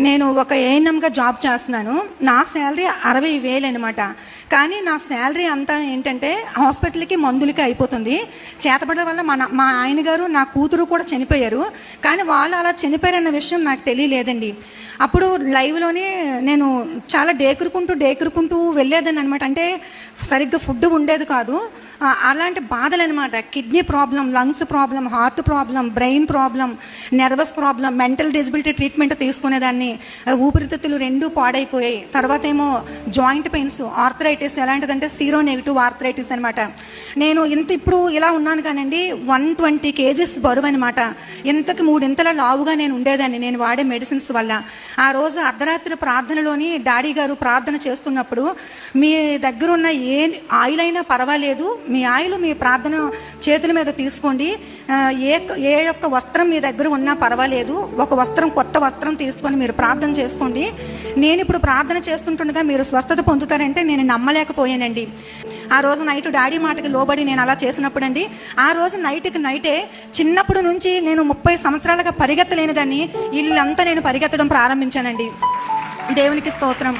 నేను ఒక ఏఎన్ఎంగా జాబ్ చేస్తున్నాను. నా శాలరీ అరవై వేలు అనమాట కానీ నా శాలరీ అంతా ఏంటంటే హాస్పిటల్కి మందులకి అయిపోతుంది. చేతపడడం వల్ల మా మా ఆయన గారు నా కూతురు కూడా చనిపోయారు. కానీ వాళ్ళు అలా చనిపోయారన్న విషయం నాకు తెలియలేదండి. అప్పుడు లైవ్లోనే నేను చాలా డేకురుకుంటూ డేకురుకుంటూ వెళ్ళేదాన్ని అనమాట అంటే సరిగ్గా ఫుడ్ ఉండేది కాదు. అలాంటి బాధలు అనమాట kidney problem lungs problem heart problem brain problem nervous problem mental disability treatment తీసుకునేదాన్ని. ఊపిరితిత్తులు రెండు పాడైపోయాయి. తర్వాత ఏమో జాయింట్ పెయిన్స్ ఆర్థరైటిస్ ఎలాంటిదంటే సీరో నెగిటివ్ ఆర్థరైటిస్ అనమాట. నేను ఇంత ఇప్పుడు ఇలా ఉన్నాను కానండి వన్ ట్వంటీ కేజీస్ బరువు అనమాట ఇంతకు మూడింతల లావుగా నేను ఉండేదాన్ని నేను వాడే మెడిసిన్స్ వల్ల. ఆ రోజు అర్ధరాత్రి ప్రార్థనలోని డాడీ గారు ప్రార్థన చేస్తున్నప్పుడు మీ దగ్గర ఉన్న ఏ ఆయిల్ అయినా పర్వాలేదు మీ ఆయిల్ మీ ప్రార్థన చేతుల మీద తీసుకోండి. ఏ ఏ యొక్క వస్త్రం మీ దగ్గర ఉన్నా పర్వాలేదు ఒక వస్త్రం కొత్త వస్త్రం తీసుకొని మీరు ప్రార్థన చేసుకోండి. నేను ఇప్పుడు ప్రార్థన చేస్తుంటుండగా మీరు స్వస్థత పొందుతారంటే నేను నమ్మలేకపోయానండి. ఆ రోజు నైట్ డాడీ మాటకి లోబడి నేను అలా చేసినప్పుడు అండి ఆ రోజు నైట్కి నైటే చిన్నప్పుడు నుంచి నేను ముప్పై సంవత్సరాలుగా పరిగెత్తలేని దాన్ని ఇల్లంతా నేను పరిగెత్తడం ప్రారంభించానండి. దేవునికి స్తోత్రం.